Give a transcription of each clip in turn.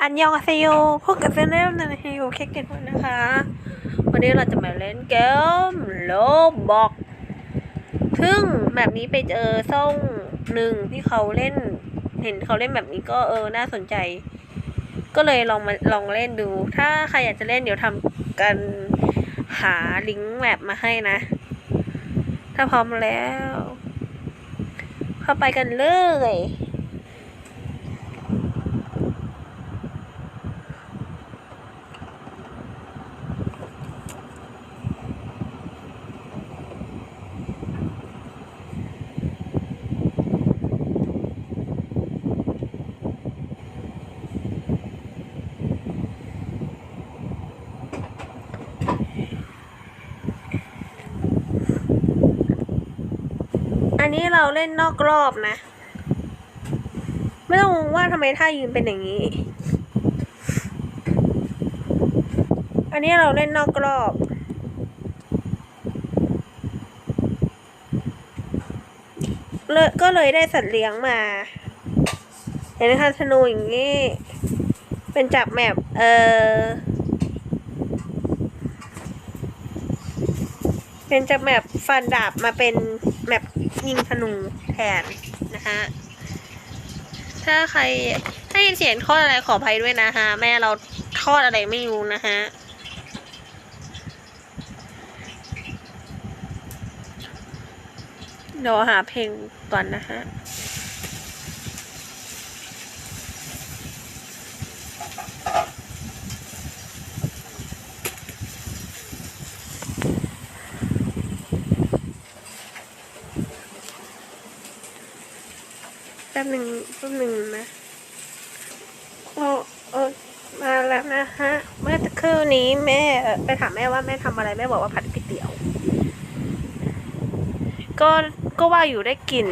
อันยองอาเซโยพวกกับเซนเนลนะฮิวเค้กเกนวันนะคะ วันนี้เราจะมาเล่นเกมโลบอกซึ่งแบบนี้ไปเจอซ่องหนึ่งที่เขาเล่น เห็นเขาเล่นแบบนี้ก็เออน่าสนใจ ก็เลยลองมาลองเล่นดู ถ้าใครอยากจะเล่นเดี๋ยวทำกันหาลิงก์แมปมาให้นะ ถ้าพร้อมแล้ว เข้าไปกันเลย อันนี้เราเล่นนอกรอบนะ ไม่ต้องงงว่าทำไมท่ายืนเป็นอย่างนี้ อันนี้เราเล่นนอกรอบ เลยก็เลยได้สัตว์เลี้ยงมา เห็นไหมคะธนูอย่างนี้ เป็นจับแมปเออเป็นจากแมปฟันดาบมาเป็นแมป ยิงธนูแทนนะฮะถ้าใครถ้ายินเสียงทอดอะไรขออภัยด้วยนะฮะแม่เราทอดอะไรไม่รู้นะฮะเดี๋ยวหาเพลงก่อนนะฮะ ป๊บหนึ่งแป๊บหนึ่งนะโอ้โอ้มาแล้วนะฮะ เมื่อสักครู่นี้แม่ไปถามแม่ว่าแม่ทำอะไรแม่บอกว่าผัดก๋วยเตี๋ยว ก็ก็ว่าอยู่ได้กลิ่น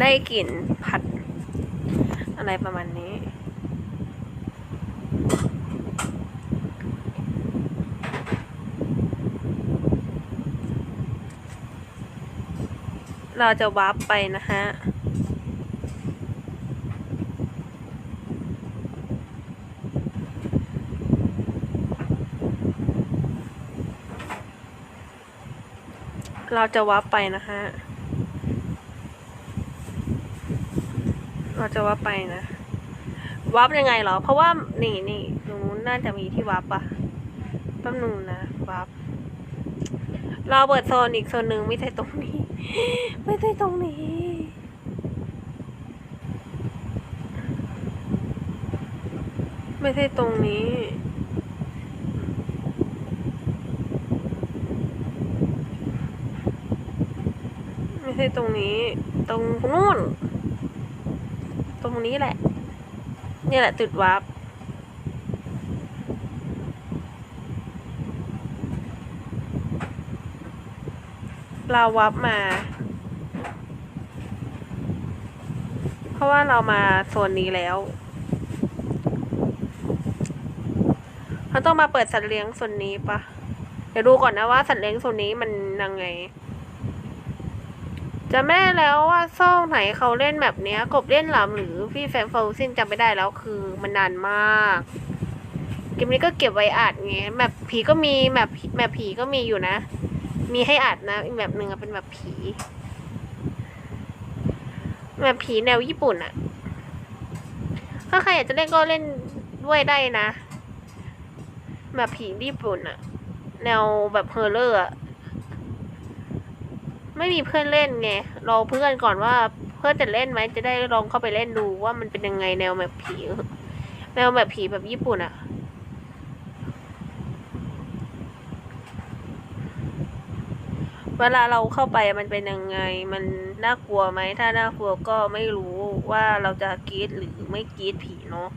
ได้กลิ่นผัดอะไรประมาณนี้ เราจะวาร์ปไปนะฮะเราจะวาร์ปไปนะฮะ เราจะวาร์ปไปนะวาร์ปยังไงเหรอ เพราะว่านี่นี่ตรงนู้นน่าจะมีที่วาร์ปะแป๊บนึงนะวาร์ปเราเปิดโซนอีกโซนหนึ่งไม่ใช่ตรงนี้ ไม่ใช่ตรงนี้ไม่ใช่ตรงนี้ ไม่ใช่ตรงนี้ ตรงนู่น ตรงนี้แหละ นี่แหละจุดวาร์ป เราวับมา เพราะว่าเรามาโซนนี้แล้วเราต้องมาเปิดสัตว์เลี้ยงโซนนี้ปะเดี๋ยวดูก่อนนะว่าสัตว์เลี้ยงโซนนี้มันยังไง จะไม่ได้แล้วว่าซ่องไหนเขาเล่นแบบเนี้ย กบเล่นหลามหรือพี่แฟนฟลซินจำไม่ได้แล้วคือมันนานมากเกมนี้ก็เก็บไว้อานไงแบบผีก็มีแบบแบบผีก็มีอยู่นะ มีให้อัดนะอีกแบบหนึ่งอะเป็นแบบผี แบบผีแนวญี่ปุ่นอะถ้าใครอยากจะเล่นก็เล่นด้วยได้นะ แบบผีญี่ปุ่นอะแนวแบบเฮอร์เลอร์อะไม่มีเพื่อนเล่นไงรอเพื่อนก่อนว่าเพื่อนจะเล่นไหมจะได้ลองเข้าไปเล่นดูว่ามันเป็นยังไงแนวแบบผีแนวแบบผีแบบญี่ปุ่นอะ เวลาเราเข้าไปมันเป็นยังไง มันน่ากลัวไหม ถ้าน่ากลัวก็ไม่รู้ว่าเราจะกรีดหรือไม่กรีดผีเนาะ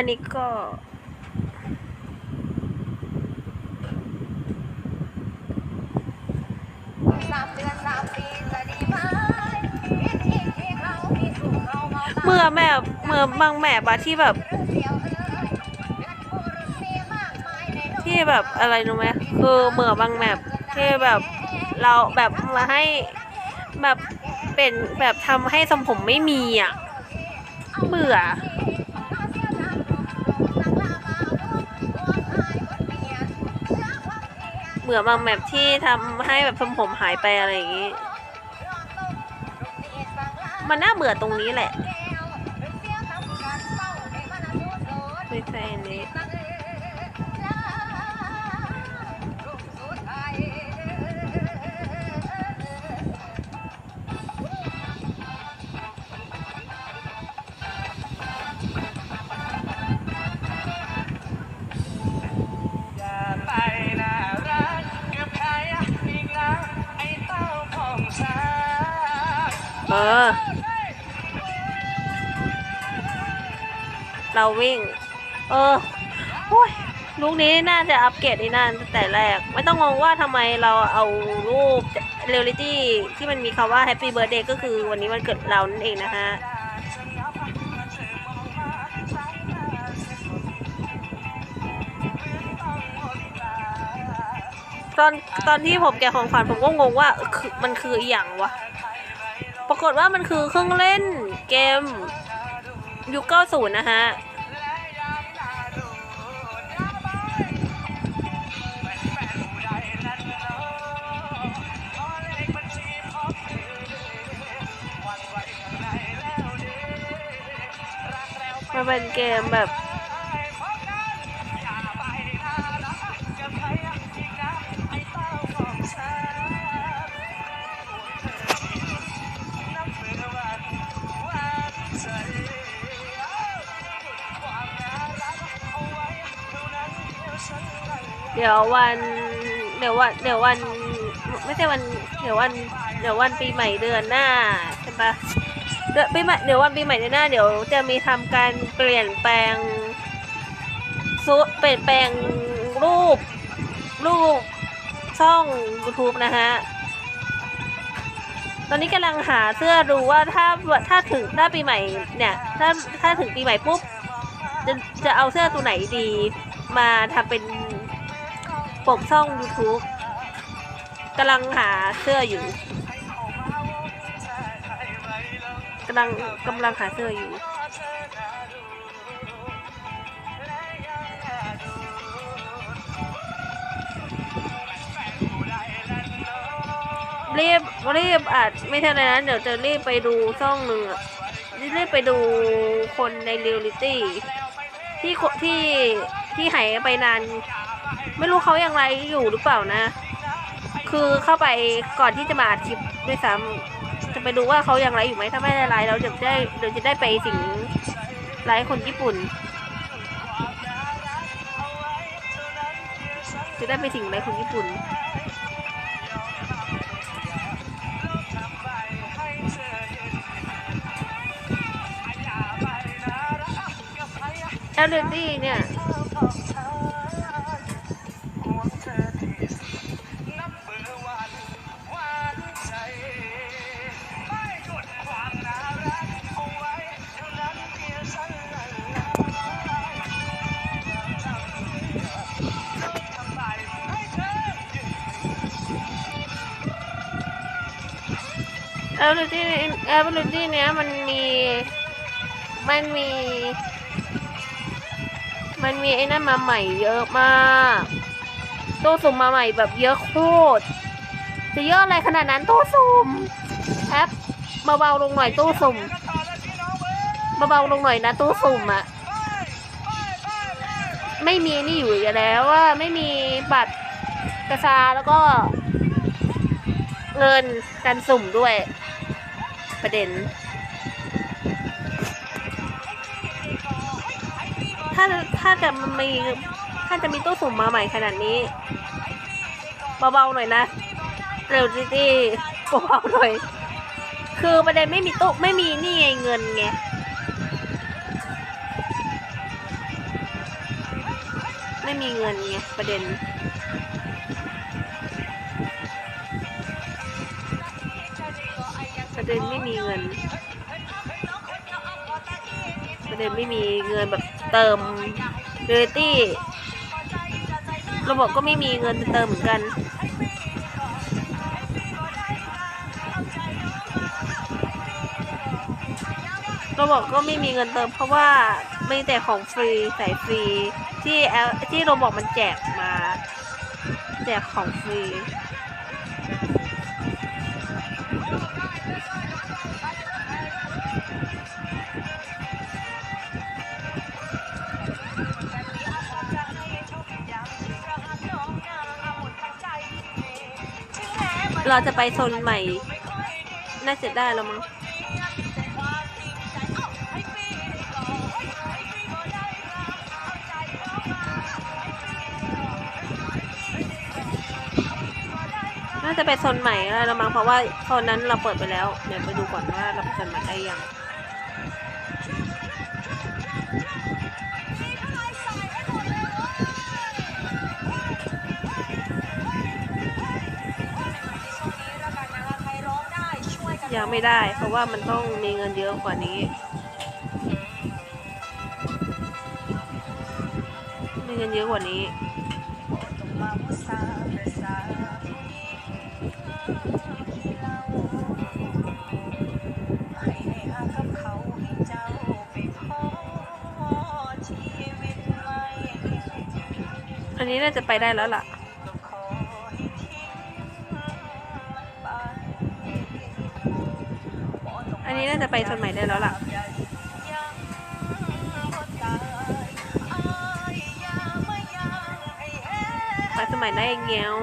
อันนี้ก็ เมื่อแม่เมื่อบางแมปอะที่แบบ ที่แบบอะไรรู้ไหมคือเมื่อบางแมปที่แบบเราแบบมาให้แบบเป็นแบบทำให้ทรงผมไม่มีอะ เบื่อ เบื่อบางแมปที่ทำให้แบบทรงผมหายไปอะไรอย่างงี้ มันน่าเบื่อตรงนี้แหละ เราวิ่ง เออโอ้ยลูกนี้น่าจะอัปเกรดไอ้นั่นแต่แรก ไม่ต้องงงว่าทำไมเราเอารูปเรียลลิตี้ที่มันมีคำว่า Happy Birthday ก็คือวันนี้วันเกิดเรานั่นเองนะฮะตอนตอนที่ผมแกะของขวัญผมก็งงว่ามันคืออหย่างวะ ปรากฏว่ามันคือเครื่องเล่นเกม ยุค90นะฮะมันเป็นเกมแบบ เดี๋ยววันเดี๋ยววันเดี๋ยววันไม่ใช่วันเดี๋ยววันเดี๋ยววันปีใหม่เดือนหน้าใช่ปะเดือนปีใหม่เดี๋ยววันปีใหม่เดือนหน้าเดี๋ยวจะมีทำการเปลี่ยนแปลงซุเปลี่ยนแปลงรูปรูปช่อง YouTube นะฮะ ตอนนี้กำลังหาเสื้อดูว่าถ้าถ้าถึงถ้าปีใหม่เนี่ย ถ้าถ้าถึงปีใหม่ปุ๊บจะจะเอาเสื้อตัวไหนดี มาทำเป็น ปกช่อง YouTube กำลังหาเสื้ออยู่กำลังกำลังหาเสื้ออยู่ รีบรีบอาจไม่ใช่อะไรนะเดี๋ยวจะรีบไปดูช่องหนึ่งอะรีบไปดูคนในเรียลลิตี้ที่ที่ที่หายไปนาน ไม่รู้เขายังไรอยู่หรือเปล่านะ คือเข้าไปก่อนที่จะมาอัดคลิปด้วยซ้ำจะไปดูว่าเขายังไรอยู่ไหมถ้าไม่ได้ไรเราจะได้เดี๋ยวจะได้ไปสิงไลฟ์คนญี่ปุ่น จะได้ไปสิงไลฟ์คนญี่ปุ่นแอลเลตี้เนี่ย อลเลตี้แอลเลตี้เนี้ยมันมีมันมี มันมีไอ้นั่นมาใหม่เยอะมากตู้สุ่มมาใหม่แบบเยอะโคตรจะเยอะอะไรขนาดนั้นตู้สุ่มแอปเบาๆลงหน่อยตู้สุ่มเบาๆลงหน่อยนะตู้สุ่มอะไม่มีนี่อยู่อยู่แล้วว่าไม่มีบัตรกระซาแล้วก็เงินการสุ่มด้วย ประเด็น ถ้าถ้าจะมีถ้าจะมีตู้สุ่มมาใหม่ขนาดนี้เบาๆหน่อยนะ เร็วจิจี้เบาๆหน่อย คือประเด็นไม่มีตู้ไม่มีนี่ไงเงินไงไม่มีเงินไงประเด็น ม่มีเงินประเด็นไม่มีเงินแบบเติมเรตี้ระบบก็ไม่มีเงินเติมเหมือนกันระบบก็ไม่มีเงินเติมเพราะว่าไม่แต่ของฟรีใส่ฟรีที่แอลที่โรบอกมันแจกมา แจกของฟรี เราจะไปโซนใหม่ น่าจะได้แล้วมั้งน่าจะไปโซนใหม่แล้วมั้งเพราะว่าโซนนั้นเราเปิดไปแล้ว เดี๋ยวไปดูก่อนว่าเราไปโซนใหม่ได้ยัง ยังไม่ได้ เพราะว่ามันต้องมีเงินเยอะกว่านี้ มีเงินเยอะกว่านี้อันนี้น่าจะไปได้แล้วล่ะ นี้น่าจะไปโซนใหม่ได้แล้วล่ะไปสมัยได้เงี้ยว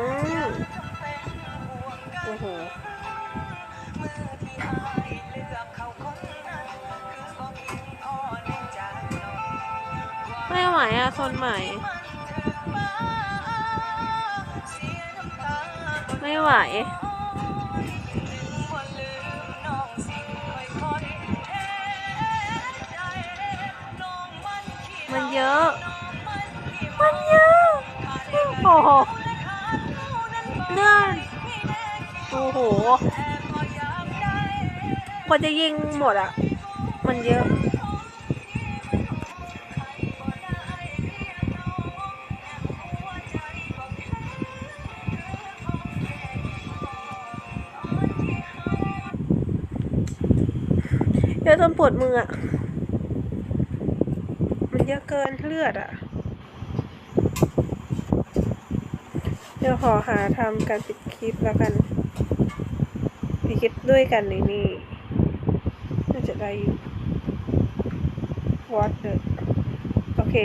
โอ้โหไม่ไหวอะโซนใหม่ ไม่ไหว เยอะ มันเยอะ โอ้โหเลื่อนโอ้โหกว่าจะยิงหมดอะ มันเยอะเยอะจนปวดมืออะมัน เยอะเกินเลือดอะ เดี๋ยวขอหาทำการปิดคลิปแล้วกัน ปิดคลิปด้วยกันในนี่น่าจะได้อยู่ What the โอเค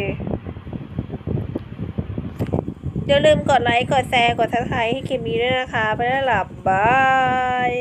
อย่าลืมกดไลค์ กดแชร์ กดทักทายให้คลิปนี้ด้วยนะคะ ไปแล้วหลับบาย